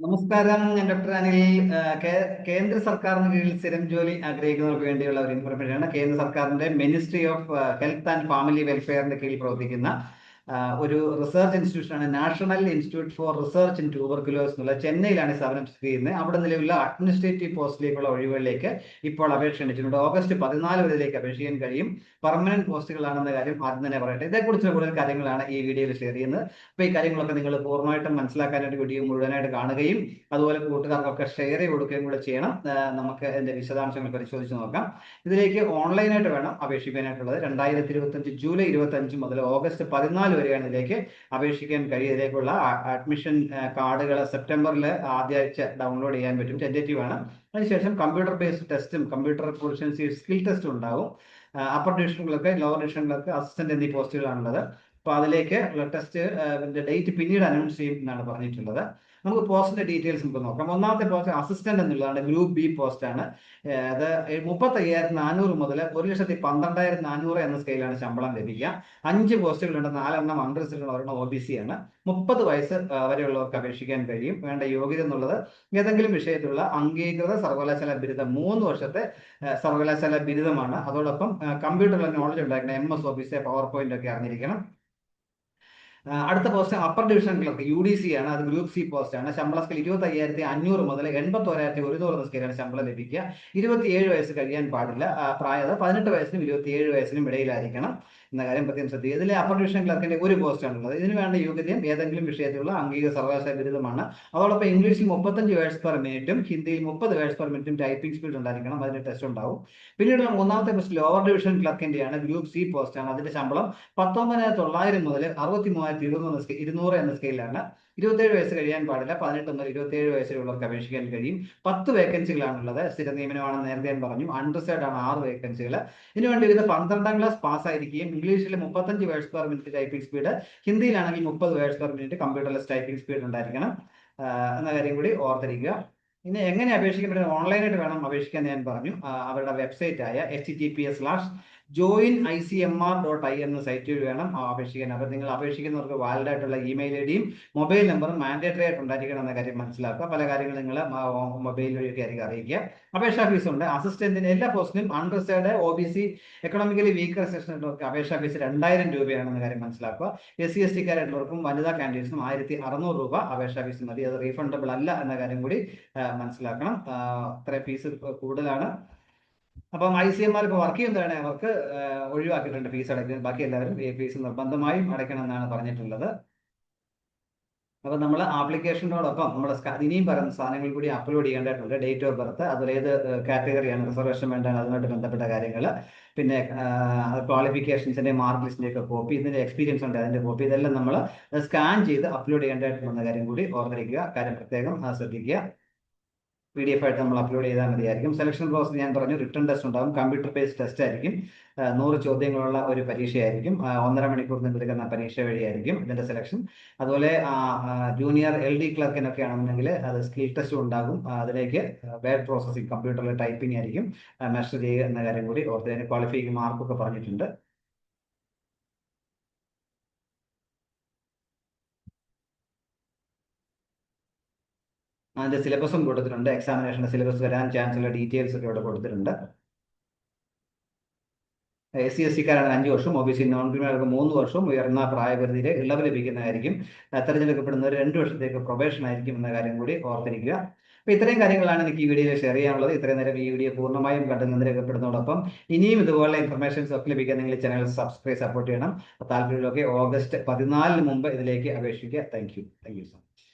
നമസ്കാരം. ഞാൻ ഡോക്ടർ അനിൽ കേന്ദ്ര സർക്കാരിന് കീഴിൽ സ്ഥിരം ജോലി ആഗ്രഹിക്കുന്നവർക്ക് വേണ്ടിയുള്ള ഒരു ഇൻഫർമേഷൻ ആണ് കേന്ദ്ര സർക്കാരിന്റെ ministry of health and family വെൽഫെയറിന്റെ കീഴിൽ പ്രവർത്തിക്കുന്ന ഒരു റിസർച്ച് ഇൻസ്റ്റിറ്റ്യൂഷൻ ആണ് national institute for research in tuberculosis എന്നുള്ള ചെന്നൈയിലാണ് ഈ സ്ഥാപനം സ്ഥിതി ചെയ്യുന്നത്. അവിടെ നിലവിലുള്ള അഡ്മിനിസ്ട്രേറ്റീവ് പോസ്റ്റിലേക്കുള്ള ഒഴിവുകളിലേക്ക് ഇപ്പോൾ അപേക്ഷ ക്ഷണിച്ചിട്ടുണ്ട്. ഓഗസ്റ്റ് പതിനാല് വരെയിലേക്ക് അപേക്ഷിക്കാൻ കഴിയും. പെർമനന്റ് പോസ്റ്റുകളാണെന്ന കാര്യം ആദ്യം തന്നെ പറയട്ടെ. ഇതേക്കുറിച്ചുള്ള കൂടുതൽ കാര്യങ്ങളാണ് ഈ വീഡിയോയിൽ ഷെയർ ചെയ്യുന്നത്. അപ്പോൾ ഈ കാര്യങ്ങളൊക്കെ നിങ്ങൾ പൂർണമായിട്ടും മനസ്സിലാക്കാനായിട്ട് വീഡിയോ മുഴുവനായിട്ട് കാണുകയും അതുപോലെ കൂട്ടുകാർക്കൊക്കെ ഷെയർ ചെയ്ത് കൊടുക്കുകയും കൂടെ ചെയ്യണം. നമുക്ക് ഇതിന്റെ വിശദാംശങ്ങൾ പരിശോധിച്ച് നോക്കാം. ഇതിലേക്ക് ഓൺലൈനായിട്ട് വേണം അപേക്ഷിക്കാനായിട്ടുള്ളത്. രണ്ടായിരത്തി ഇരുപത്തഞ്ച് ജൂലൈ ഇരുപത്തഞ്ച് മുതൽ ഓഗസ്റ്റ് പതിനാല് വരെയാണ് ഇതിലേക്ക് അപേക്ഷിക്കാൻ കഴിയും ഇതിലേക്കുള്ള അഡ്മിഷൻ കാർഡുകൾ സെപ്റ്റംബറിൽ ആദ്യ ആഴ്ച ഡൗൺലോഡ് ചെയ്യാൻ പറ്റും. ടെന്റേറ്റീവ് ആണ്. അതിനുശേഷം കമ്പ്യൂട്ടർ ബേസ്ഡ് ടെസ്റ്റും കമ്പ്യൂട്ടർ പ്രൊഫഷൻസി സ്കിൽ ടെസ്റ്റും ഉണ്ടാവും. അപ്പർ ഡിവിഷനുകളൊക്കെ ലോവർ ഡിവിഷനുകളൊക്കെ അസിസ്റ്റന്റ് എന്നീ പോസ്റ്റുകളാണുള്ളത് അപ്പോൾ അതിലേക്ക് ടെസ്റ്റ് ഡേറ്റ് പിന്നീട് അനൗൺസ് ചെയ്യും എന്നാണ് പറഞ്ഞിട്ടുള്ളത്. നമുക്ക് പോസ്റ്റിന്റെ ഡീറ്റെയിൽസ് നമുക്ക് നോക്കാം. ഒന്നാമത്തെ പോസ്റ്റ് അസിസ്റ്റന്റ് എന്നുള്ളതാണ് ഗ്രൂപ്പ് ബി പോസ്റ്റ് ആണ്. അത് മുപ്പത്തി അയ്യായിരത്തി നാനൂറ് മുതൽ ഒരു ലക്ഷത്തി പന്ത്രണ്ടായിരത്തി നാനൂറ് എന്ന സ്കെയിലാണ് ശമ്പളം ലഭിക്കുക. അഞ്ച് പോസ്റ്റുകളുണ്ട് നാലെണ്ണം അൺറിസർവ്ഡ് ഒരെണ്ണം ഒ ബി സി ആണ്. മുപ്പത് വയസ്സ് വരെയുള്ളവർക്ക് അപേക്ഷിക്കാൻ കഴിയും. വേണ്ട യോഗ്യത എന്നുള്ളത് ഏതെങ്കിലും വിഷയത്തിലുള്ള അംഗീകൃത സർവകലാശാല ബിരുദം. മൂന്ന് വർഷത്തെ സർവകലാശാല ബിരുദമാണ്. അതോടൊപ്പം കമ്പ്യൂട്ടറിലെ നോളജ് ഉണ്ടായിരിക്കണം. M S office power point ഒക്കെ അറിഞ്ഞിരിക്കണം. അടുത്ത post upper division clerk U D C ആണ് അത് ഗ്രൂപ്പ് സി പോസ്റ്റ് ആണ്. ശമ്പള സ്കെയിൽ ഇരുപത്തി അയ്യായിരത്തി അഞ്ഞൂറ് മുതൽ എൺപത്തി ഒരായിരത്തി ഒരുന്നൂറ് എന്ന സ്കെയിലാണ് ശമ്പളം ലഭിക്കുക. ഇരുപത്തിയേഴ് വയസ്സ് കഴിയാൻ പാടില്ല. ആ, പ്രായത പതിനെട്ട് വയസ്സിനും ഇരുപത്തിയേഴ് വയസ്സിനും ഇടയിലായിരിക്കണം എന്ന കാര്യം പ്രത്യേകം ശ്രദ്ധിക്കുക. ഇതിലെ അപ്പർ ഡിവിഷൻ ക്ലർക്കിന്റെ ഒരു പോസ്റ്റ് ആണുള്ളത് ഇതിന് വേണ്ട യോഗ്യതയും ഏതെങ്കിലും വിഷയത്തിലുള്ള അംഗീകൃത സർവകലാശാല ബിരുദമാണ്. അതോടൊപ്പം ഇംഗ്ലീഷിൽ മുപ്പത്തഞ്ച് വേഴ്സ് പെർ മിനിറ്റും ഹിന്ദിയിൽ മുപ്പത് വേഴ്സ് പെർ മിനിറ്റും ടൈപ്പിംഗ് സ്പീഡ് ഉണ്ടായിരിക്കണം. അതിന് ടെസ്റ്റ് ഉണ്ടാവും. പിന്നീട് മൂന്നാമത്തെ പോസ്റ്റ് ലോവർ ഡിവിഷൻ ക്ലർക്കിന്റെയാണ് ഗ്രൂപ്പ് സി പോസ്റ്റ് ആണ്. അതിന്റെ ശമ്പളം പത്തൊമ്പതിനായിരത്തി തൊള്ളായിരം മുതൽ അറുപത്തി മൂവായിരത്തി ഇരുന്നൂറ് എന്ന സ്കെ- ഇരുന്നൂറ് എന്ന സ്കെയിലാണ് ഇരുപത്തേഴ് വയസ്സ് കഴിയാൻ പാടില്ല. പതിനെട്ട് മുതൽ ഇരുപത്തേഴ് വയസ്സിലുള്ളവർക്ക് അപേക്ഷിക്കാൻ കഴിയും. പത്ത് വേക്കൻസികളാണുള്ളത് സ്ഥിര നിയമനമാണെന്ന് നേരത്തെ ഞാൻ പറഞ്ഞു. അൺറിസേർഡ് ആണ് ആറ് വേക്കൻസികൾ ഇതിനുവേണ്ടി ഇത് പന്ത്രണ്ടാം ക്ലാസ് പാസ്സായിരിക്കുകയും ഇംഗ്ലീഷിൽ മുപ്പത്തഞ്ച് words per minute typing speed ഹിന്ദിയിലാണെങ്കിൽ മുപ്പത് വേഴ്സ് പെർ മിനിറ്റ് കമ്പ്യൂട്ടറിലെ ടൈപ്പിംഗ് സ്പീഡ് ഉണ്ടായിരിക്കണം. എന്ന കാര്യം കൂടി ഓർത്തിരിക്കുക. ഇനി എങ്ങനെ അപേക്ഷിക്കാൻ ഓൺലൈനായിട്ട് വേണം അപേക്ഷിക്കാൻ ഞാൻ പറഞ്ഞു. അവരുടെ വെബ്സൈറ്റ് ആയ H T P S slash join I C M R dot I എന്ന സൈറ്റിൽ വേണം അപേക്ഷിക്കാൻ. അപ്പോൾ നിങ്ങൾ അപേക്ഷിക്കുന്നവർക്ക് വാലിഡ് ആയിട്ടുള്ള ഇമെയിൽ ഐ ഡിയും മൊബൈൽ നമ്പറും മാൻഡേറ്ററി ആയിട്ട് ഉണ്ടായിരിക്കണം എന്ന കാര്യം മനസ്സിലാക്കുക. പല കാര്യങ്ങളും നിങ്ങൾ മൊബൈൽ വഴിയൊക്കെ ആയിരിക്കും അറിയിക്കുക. അപേക്ഷാ ഫീസ് ഉണ്ട്. അസിസ്റ്റന്റിന് എല്ലാ പോസ്റ്റിനും unreserved O B C economically weaker സെക്ഷനുള്ളവർക്ക് അപേക്ഷാ ഫീസ് രണ്ടായിരം രൂപയാണെന്ന കാര്യം മനസ്സിലാക്കുക. എസ് സി എസ് ടിക്കാരായിട്ടുള്ളവർക്കും വനിതാ കാൻഡിഡേറ്റ്സിനും ആയിരത്തി അറുന്നൂറ് രൂപ അപേക്ഷാ ഫീസ് മതി. അത് റീഫണ്ടബിൾ അല്ല എന്ന കാര്യം കൂടി മനസ്സിലാക്കണം. അത്ര ഫീസ് കൂടുതലാണ്. അപ്പം ഐ സി എംമാർ ഇപ്പോൾ വർക്ക് ചെയ്യുന്നതാണ്. അവർക്ക് ഒഴിവാക്കിയിട്ടുണ്ട് ഫീസ് അടയ്ക്കുന്നത് ബാക്കി എല്ലാവരും ഫീസ് നിർബന്ധമായും അടയ്ക്കണം എന്നാണ് പറഞ്ഞിട്ടുള്ളത്. അപ്പൊ നമ്മൾ ആപ്ലിക്കേഷനോടൊപ്പം നമ്മൾ ഇനിയും പറയുന്ന സാധനങ്ങൾ കൂടി അപ്ലോഡ് ചെയ്യേണ്ടതായിട്ടുണ്ട്. ഡേറ്റ് ഓഫ് ബർത്ത് അതിലേത് കാറ്റഗറിയാണ് റിസർവേഷൻ വേണ്ടത് അതുമായിട്ട് ബന്ധപ്പെട്ട കാര്യങ്ങൾ. പിന്നെ ക്വാളിഫിക്കേഷൻസിന്റെ മാർക്ക് ലിസ്റ്റിന്റെ ഒക്കെ കോപ്പി ഇതിന്റെ എക്സ്പീരിയൻസ് ഉണ്ട് അതിന്റെ കോപ്പി ഇതെല്ലാം നമ്മൾ സ്കാൻ ചെയ്ത് അപ്ലോഡ് ചെയ്യേണ്ടതായിട്ടുള്ള കാര്യം കൂടി ഓർമ്മിക്കുക കാര്യം പ്രത്യേകം ശ്രദ്ധിക്കുക. പി ഡി എഫ് ആയിട്ട് നമ്മൾ അപ്ലോഡ് ചെയ്താൽ മതിയായിരിക്കും. സെലക്ഷൻ പ്രോസസ് ഞാൻ പറഞ്ഞു റിട്ടേൺ ടെസ്റ്റ് ഉണ്ടാകും കമ്പ്യൂട്ടർ ബേസ്ഡ് ടെസ്റ്റ് ആയിരിക്കും. നൂറ് ചോദ്യങ്ങളുള്ള ഒരു പരീക്ഷയായിരിക്കും. ഒന്നര മണിക്കൂർ നീണ്ടെടുക്കുന്ന പരീക്ഷ വഴിയായിരിക്കും ഇതിന്റെ സെലക്ഷൻ അതുപോലെ ജൂനിയർ എൽ ഡി ക്ലർക്കിനൊക്കെ ആണെന്നുണ്ടെങ്കിൽ അത് സ്കിൽ ടെസ്റ്റ് ഉണ്ടാകും. അതിലേക്ക് വേർഡ് പ്രോസസ്സിംഗ് കമ്പ്യൂട്ടറിൽ ടൈപ്പിംഗ് ആയിരിക്കും. മെഷർ ചെയ്യുക എന്ന കാര്യം കൂടി ഓർത്ത് ക്വാളിഫൈ മാർക്കൊക്കെ പറഞ്ഞിട്ടുണ്ട്. അതിന്റെ സിലബസും കൊടുത്തിട്ടുണ്ട്. എക്സാമിനേഷന്റെ സിലബസ് വരാൻ ചാൻസ് ഉള്ള ഡീറ്റെയിൽസ് ഒക്കെ ഇവിടെ കൊടുത്തിട്ടുണ്ട്. എസ് സി എസ് സിക്കാരാണ് അഞ്ച് വർഷം ഒ ബി സി നോൺ ക്രിമിനൽക്ക് മൂന്ന് വർഷം ഉയർന്ന പ്രായപരിധിയിൽ ഇളവ് ലഭിക്കുന്നതായിരിക്കും. തെരഞ്ഞെടുക്കപ്പെടുന്ന തെരഞ്ഞെടുക്കപ്പെടുന്നവർ രണ്ട് വർഷത്തേക്ക് പ്രൊബേഷൻ ആയിരിക്കും എന്ന കാര്യം കൂടി ഓർത്തിരിക്കുക. അപ്പോൾ ഇത്രയും കാര്യങ്ങളാണ് എനിക്ക് ഈ വീഡിയോയിൽ ഷെയർ ചെയ്യാനുള്ളത്. ഇത്രയും നേരം ഈ വീഡിയോ പൂർണമായും കണ്ടെന്ന് രേഖപ്പെടുന്നതോടൊപ്പം ഇനിയും ഇതുപോലെ ഇൻഫർമേഷൻസ് ഒക്കെ ലഭിക്കാൻ നിങ്ങൾ ചാനൽ സബ്സ്ക്രൈബ് സപ്പോർട്ട് ചെയ്യണം. താല്പര്യമൊക്കെ ഓഗസ്റ്റ് പതിനാലിന് മുമ്പ് ഇതിലേക്ക് അപേക്ഷിക്കുക. Thank you thank you so much